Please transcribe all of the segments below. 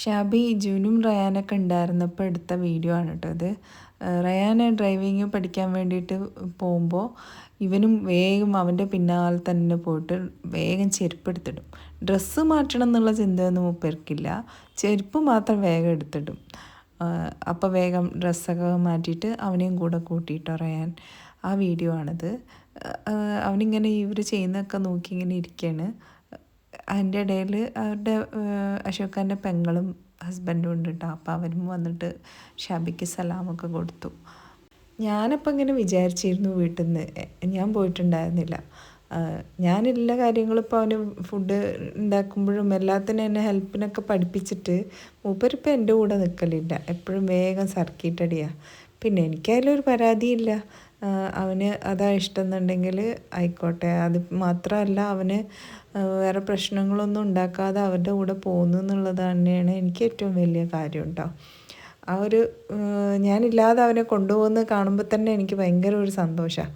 ഷാബി ജൂനും റയാനൊക്കെ ഉണ്ടായിരുന്നപ്പോൾ എടുത്ത വീഡിയോ ആണ് കേട്ടോ അത് റയാന ഡ്രൈവിങ് പഠിക്കാൻ വേണ്ടിയിട്ട് പോകുമ്പോൾ ഇവനും വേഗം അവന്റെ പിന്നാലെ തന്നെ പോയിട്ട് വേഗം ചെരുപ്പ് എടുത്തിടും. ഡ്രസ്സ് മാറ്റണം എന്നുള്ള ചിന്തയൊന്നും മൂപ്പർക്കില്ല ചെരുപ്പ് മാത്രം വേഗം എടുത്തിടും. അപ്പോൾ വേഗം ഡ്രസ്സൊക്കെ മാറ്റിയിട്ട് അവനെയും കൂടെ കൂട്ടിയിട്ട് റയാൻ. ആ വീഡിയോ ആണിത്. അവനിങ്ങനെ ഇവർ ചെയ്യുന്നതൊക്കെ നോക്കി ഇങ്ങനെ ഇരിക്കുകയാണ്. അതിന്റെ ഇടയിൽ അവരുടെ അശോകന്റെ പെങ്ങളും ഹസ്ബൻഡും ഉണ്ട് കേട്ടോ അപ്പോൾ അവരും വന്നിട്ട് ഷാബിക്ക് സലാമൊക്കെ കൊടുത്തു. ഞാനപ്പോൾ ഇങ്ങനെ വിചാരിച്ചിരുന്നു വീട്ടിൽ നിന്ന് ഞാൻ പോയിട്ടുണ്ടായിരുന്നില്ല. ഞാൻ എല്ലാ കാര്യങ്ങളും ഇപ്പോൾ അവന് ഫുഡ് ഉണ്ടാക്കുമ്പോഴും എല്ലാത്തിനും എന്നെ ഹെൽപ്പിനൊക്കെ പഠിപ്പിച്ചിട്ട് മൂപ്പരിപ്പോൾ എന്റെ കൂടെ നിൽക്കലില്ല എപ്പോഴും വേഗം സർക്കിട്ടടിയാണ് പിന്നെ എനിക്കതിലൊരു പരാതിയില്ല. അവന് അതാ ഇഷ്ടം എന്നുണ്ടെങ്കിൽ ആയിക്കോട്ടെ. അത് മാത്രമല്ല അവന് വേറെ പ്രശ്നങ്ങളൊന്നും ഉണ്ടാക്കാതെ അവരുടെ കൂടെ പോകുന്നു എന്നുള്ളത് തന്നെയാണ് എനിക്ക് ഏറ്റവും വലിയ കാര്യം കേട്ടോ ആ ഒരു ഞാനില്ലാതെ അവനെ കൊണ്ടുപോകുന്നത് കാണുമ്പോൾ തന്നെ എനിക്ക് ഭയങ്കര ഒരു സന്തോഷമാണ്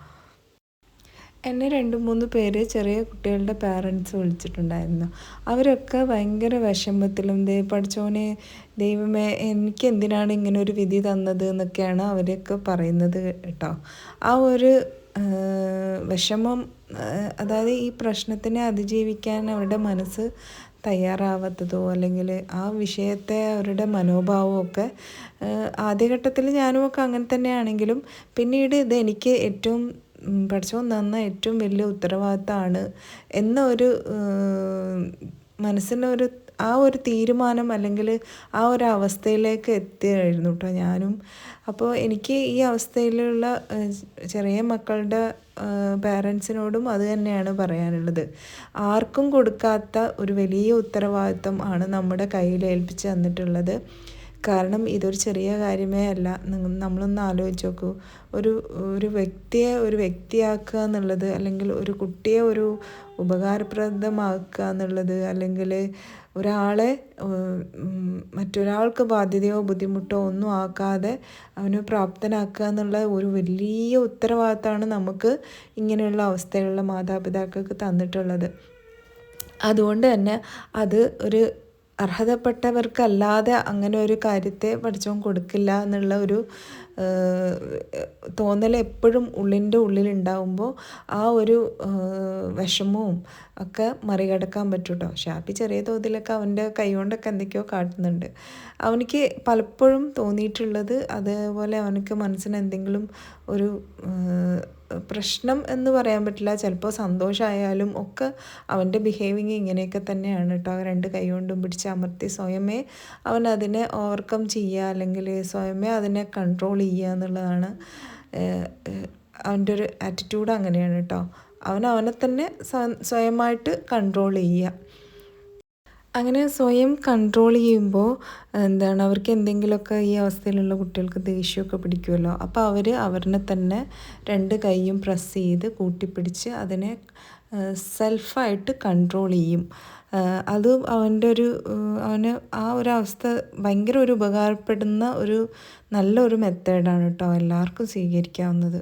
എന്നെ രണ്ട് മൂന്ന് പേര് ചെറിയ കുട്ടികളുടെ പാരൻസ് വിളിച്ചിട്ടുണ്ടായിരുന്നു. അവരൊക്കെ ഭയങ്കര വിഷമത്തിലും ദേ പഠിച്ചോനെ ദൈവമേ എനിക്ക് എന്തിനാണ് ഇങ്ങനെ ഒരു വിധി തന്നത് എന്നൊക്കെയാണ് അവരൊക്കെ പറയുന്നത് കേട്ടോ. ആ ഒരു വിഷമം അതായത് ഈ പ്രശ്നത്തിനെ അതിജീവിക്കാൻ അവരുടെ മനസ്സ് തയ്യാറാവാത്തതോ അല്ലെങ്കിൽ ആ വിഷയത്തെ അവരുടെ മനോഭാവമൊക്കെ ആദ്യഘട്ടത്തിൽ ഞാനുമൊക്കെ അങ്ങനെ തന്നെയാണെങ്കിലും പിന്നീട് ഇത് എനിക്ക് ഏറ്റവും പഠിച്ചോ നന്ന ഏറ്റവും വലിയ ഉത്തരവാദിത്തമാണ് എന്ന ഒരു മനസ്സിനൊരു ആ ഒരു തീരുമാനം അല്ലെങ്കിൽ ആ ഒരു അവസ്ഥയിലേക്ക് എത്തിയായിരുന്നു കേട്ടോ ഞാനും. അപ്പോൾ എനിക്ക് ഈ അവസ്ഥയിലുള്ള ചെറിയ മക്കളുടെ പാരൻസിനോടും അത് തന്നെയാണ് പറയാനുള്ളത്. ആർക്കും കൊടുക്കാത്ത ഒരു വലിയ ഉത്തരവാദിത്തം ആണ് നമ്മുടെ കയ്യിൽ ഏൽപ്പിച്ച് തന്നിട്ടുള്ളത്. കാരണം ഇതൊരു ചെറിയ കാര്യമേ അല്ല. നമ്മളൊന്ന് ആലോചിച്ച് നോക്കൂ ഒരു ഒരു വ്യക്തിയെ ഒരു വ്യക്തിയാക്കുക എന്നുള്ളത് അല്ലെങ്കിൽ ഒരു കുട്ടിയെ ഒരു ഉപകാരപ്രദമാക്കുക എന്നുള്ളത് അല്ലെങ്കിൽ ഒരാളെ മറ്റൊരാൾക്ക് ബാധ്യതയോ ബുദ്ധിമുട്ടോ ഒന്നും ആക്കാതെ അവനെ പ്രാപ്തനാക്കുക എന്നുള്ള ഒരു വലിയ ഉത്തരവാദിത്തമാണ് നമുക്ക് ഇങ്ങനെയുള്ള അവസ്ഥയിലുള്ള മാതാപിതാക്കൾക്ക് തന്നിട്ടുള്ളത്. അതുകൊണ്ട് തന്നെ അത് ഒരു അർഹതപ്പെട്ടവർക്കല്ലാതെ അങ്ങനെ ഒരു കാര്യത്തെ പഠിച്ചവൻ കൊടുക്കില്ല എന്നുള്ള ഒരു തോന്നൽ എപ്പോഴും ഉള്ളിന്റെ ഉള്ളിലുണ്ടാവുമ്പോൾ ആ ഒരു വിഷമവും ഒക്കെ മറികടക്കാൻ പറ്റും കേട്ടോ ഷാപ്പി ചെറിയ തോതിലൊക്കെ അവന്റെ കൈകൊണ്ടൊക്കെ എന്തൊക്കെയോ കാട്ടുന്നുണ്ട്. അവനിക്ക് പലപ്പോഴും തോന്നിയിട്ടുള്ളത് അതേപോലെ അവനക്ക് മനസ്സിന് എന്തെങ്കിലും ഒരു പ്രശ്നം എന്ന് പറയാൻ പറ്റില്ല. ചിലപ്പോൾ സന്തോഷമായാലും ഒക്കെ അവന്റെ ബിഹേവിങ് ഇങ്ങനെയൊക്കെ തന്നെയാണ് കേട്ടോ. രണ്ട് കൈ കൊണ്ടും പിടിച്ച് അമർത്തി സ്വയമേ അവൻ അതിനെ ഓവർകം ചെയ്യുക അല്ലെങ്കിൽ സ്വയമേ അതിനെ കൺട്രോൾ ചെയ്യുക എന്നുള്ളതാണ് അവന്റെ ഒരു ആറ്റിറ്റ്യൂഡ് അങ്ങനെയാണ് കേട്ടോ. അവൻ അവനെ തന്നെ സ്വയമായിട്ട് കൺട്രോൾ ചെയ്യുക. അങ്ങനെ സ്വയം കൺട്രോൾ ചെയ്യുമ്പോൾ എന്താണ് അവർക്ക് എന്തെങ്കിലുമൊക്കെ ഈ അവസ്ഥയിലുള്ള കുട്ടികൾക്ക് ദേഷ്യമൊക്കെ പിടിക്കുമല്ലോ. അപ്പോൾ അവർ അവരിനെ തന്നെ രണ്ട് കൈയും പ്രസ് ചെയ്ത് കൂട്ടിപ്പിടിച്ച് അതിനെ സെൽഫായിട്ട് കൺട്രോൾ ചെയ്യും. അത് അവന്റെ ഒരു അവന് ആ ഒരു അവസ്ഥ ഭയങ്കര ഒരു ഉപകാരപ്പെടുന്ന ഒരു നല്ലൊരു മെത്തേഡാണ് കേട്ടോ എല്ലാവർക്കും സ്വീകരിക്കാവുന്നത്.